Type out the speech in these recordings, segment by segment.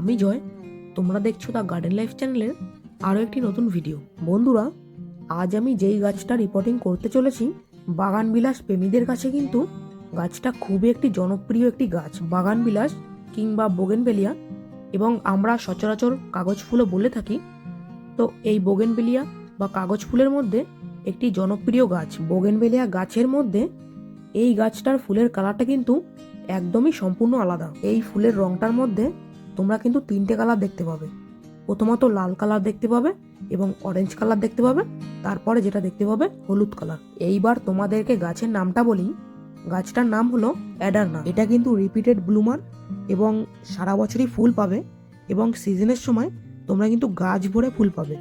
আমি জয়, তোমরা দেখছ দ্য গার্ডেন লাইফ চ্যানেলের আরও একটি নতুন ভিডিও বন্ধুরা, আজ আমি যেই গাছটা রিপোর্টিং করতে চলেছি বাগান বিলাস প্রেমীদের কাছে কিন্তু গাছটা খুবই একটি জনপ্রিয় একটি গাছ। বাগান বিলাস কিংবা বোগেনবেলিয়া এবং আমরা সচরাচর কাগজ ফুলও বলে থাকি, তো এই বোগেনবেলিয়া বা কাগজ ফুলের মধ্যে একটি জনপ্রিয় গাছ। বোগেনবেলিয়া গাছের মধ্যে এই গাছটার ফুলের কালারটা কিন্তু একদমই সম্পূর্ণ আলাদা। এই ফুলের রংটার মধ্যে তোমরা কিন্তু তিনটে কালার দেখতে পাবে। প্রথমত লাল কালার দেখতে পাবে এবং অরেঞ্জ কালার দেখতে পাবে। তারপরে যেটা দেখতে পাবে, হলুদ কালার। এইবার তোমাদেরকে গাছের নামটা বলি। গাছটার নাম হলো অ্যাডারনা। এটা কিন্তু রিপিটেড ব্লুমার এবং সারা বছরই ফুল পাবে এবং সিজনের সময় তোমরা কিন্তু গাছ ভরে ফুল পাবে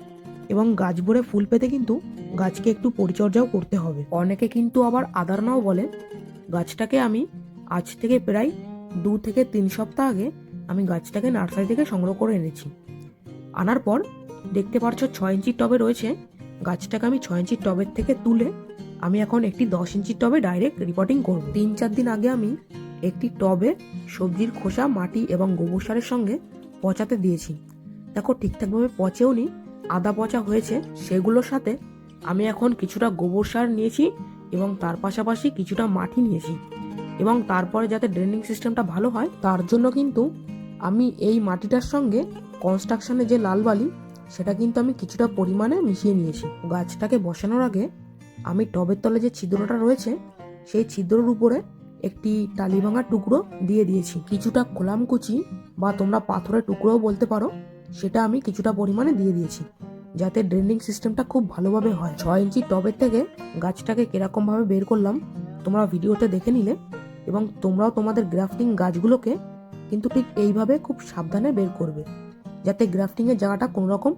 এবং গাছ ভরে ফুল পেতে কিন্তু গাছকে একটু পরিচর্যাও করতে হবে। অনেকে কিন্তু আবার আদারনাও বলে। গাছটাকে আমি আজ থেকে প্রায় দু থেকে তিন সপ্তাহ আগে আমি গাছটাকে নার্সারি থেকে সংগ্রহ করে এনেছি। আনার পর দেখতে পারছ ছয় ইঞ্চির টবে রয়েছে। গাছটাকে আমি ছয় ইঞ্চির টবের থেকে তুলে আমি এখন একটি দশ ইঞ্চির টবে ডাইরেক্ট রিপোর্টিং করব। তিন চার দিন আগে আমি একটি টবে সবজির খোসা, মাটি এবং গোবর সারের সঙ্গে পচাতে দিয়েছি। দেখো ঠিকঠাকভাবে পচেও নি, আদা পচা হয়েছে, সেগুলোর সাথে আমি এখন কিছুটা গোবর সার নিয়েছি এবং তার পাশাপাশি কিছুটা মাটি নিয়েছি। এবং তারপরে যাতে ড্রেনিং সিস্টেমটা ভালো হয়, তার জন্য কিন্তু আমি এই মাটিটার সঙ্গে কনস্ট্রাকশনে যে লাল বালি, সেটা কিন্তু আমি কিছুটা পরিমাণে মিশিয়ে নিয়েছি। গাছটাকে বসানোর আগে আমি টবের তলে যে ছিদ্রটা রয়েছে, সেই ছিদ্রর উপরে একটি টালি ভাঙার টুকরো দিয়ে দিয়েছি। কিছুটা কোলামকুচি বা তোমরা পাথরের টুকরোও বলতে পারো, সেটা আমি কিছুটা পরিমাণে দিয়ে দিয়েছি, যাতে ড্রেনিং সিস্টেমটা খুব ভালোভাবে হয়। ছয় ইঞ্চি টবের থেকে গাছটাকে কিরকমভাবে বের করলাম, তোমরা ভিডিওতে দেখে নিলে এবং তোমরাও তোমাদের গ্রাফটিং গাছগুলোকে কিন্তু ঠিক এইভাবে খুব সাবধানে বের করবে, যাতে গ্রাফটিংয়ের জায়গাটা কোনো রকম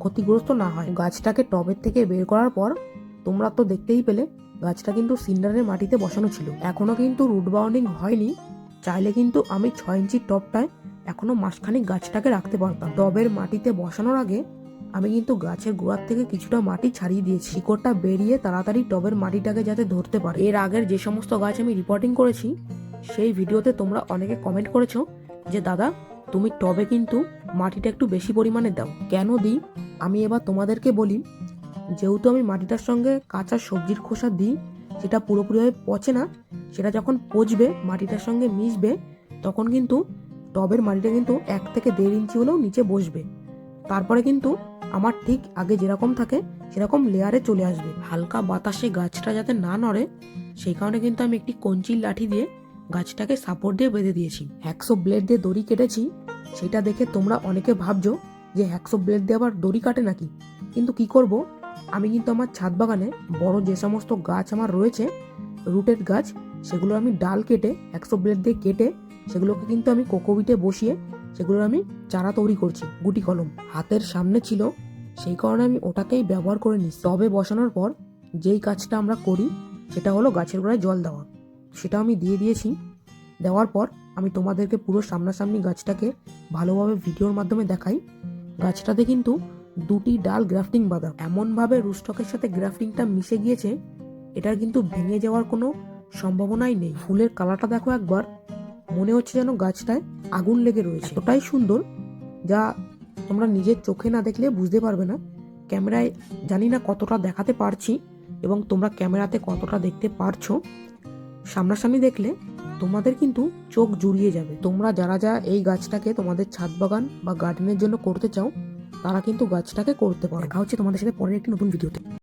ক্ষতিগ্রস্ত না হয়। গাছটাকে টবের থেকে বের করার পর তোমরা তো দেখতেই পেলে, গাছটা কিন্তু সিন্ডারের মাটিতে বসানো ছিল। এখনও কিন্তু রুট বাউন্ডিং হয়নি, চাইলে কিন্তু আমি ছয় ইঞ্চির টবটায় এখনও মাসখানিক গাছটাকে রাখতে পারতাম। টবের মাটিতে বসানোর আগে আমি কিন্তু গাছের গোড়ার থেকে কিছুটা মাটি ছাড়িয়ে দিয়েছি। শিকড়টা বেরিয়ে তাড়াতাড়ি টবের মাটিটাকে যাতে ধরতে পারে। এর আগের যে সমস্ত গাছ আমি রিপোর্টিং করেছি সেই ভিডিওতে তোমরা অনেকে কমেন্ট করেছ যে, দাদা, তুমি টবে কিন্তু মাটিটা একটু বেশি পরিমাণে দাও। কেন দিই? আমি এবার তোমাদেরকে বলি, যেহেতু আমি মাটিটার সঙ্গে কাঁচা সবজির খোসা দিই, সেটা পুরোপুরিভাবে পচে না, সেটা যখন পচবে, মাটিটার সঙ্গে মিশবে, তখন কিন্তু টবের মাটিটা কিন্তু এক থেকে দেড় ইঞ্চি হলেও নিচে বসবে। তারপরে কিন্তু আমার ঠিক আগে যেরকম থাকে, সেরকম লেয়ারে চলে আসবে। হালকা বাতাসে গাছটা যাতে না নড়ে, সেই কারণে কিন্তু আমি একটি কঞ্চির লাঠি দিয়ে গাছটাকে সাপোর্ট দিয়ে বেঁধে দিয়েছি। একশো ব্লেড দিয়ে দড়ি কেটেছি, সেটা দেখে তোমরা অনেকে ভাবছ যে একশো ব্লেড দিয়ে আবার দড়ি কাটে নাকি? কিন্তু কি করব? আমি কিন্তু আমার ছাদ বাগানে বড় যে সমস্ত গাছ আমার রয়েছে রুটেড গাছ, সেগুলো আমি ডাল কেটে, একশো ব্লেড দিয়ে কেটে, সেগুলোকে কিন্তু আমি কোকোবিটে বসিয়ে, সেগুলোর আমি চারা তৈরি করছি, গুটি কলম। হাতের সামনে ছিল, সেই কারণে আমি ওটাকেই ব্যবহার করে নিই টবে বসানোর পর যেই কাজটা আমরা করি, সেটা হলো গাছের গোড়ায় জল দেওয়া। সেটা আমি দিয়ে দিয়েছি। দেওয়ার পর আমি তোমাদেরকে পুরো সামনাসামনি গাছটাকে ভালোভাবে ভিডিওর মাধ্যমে দেখাই। গাছটাতে কিন্তু দুটি ডাল গ্রাফটিং বাঁধা এমনভাবে রুস্টকের সাথে গ্রাফটিংটা মিশে গিয়েছে, এটার কিন্তু ভেঙে যাওয়ার কোনো সম্ভাবনাই নেই। ফুলের কালারটা দেখো একবার। মনে হচ্ছে যেন গাছটায় আগুন লেগে রয়েছে। ওটাই সুন্দর যা তোমরা নিজের চোখে না দেখলে বুঝতে পারবে না। ক্যামেরায় জানি না কতটা দেখাতে পারছি এবং তোমরা ক্যামেরাতে কতটা দেখতে পারছ। সামনাসামনি দেখলে তোমাদের কিন্তু চোখ জুড়িয়ে যাবে। তোমরা যারা যা এই গাছটাকে তোমাদের ছাদ বাগান বা গার্ডেনের জন্য করতে চাও, তারা কিন্তু গাছটাকে করতে পারো। দেখা হচ্ছে তোমাদের সাথে পরের একটি নতুন ভিডিওতে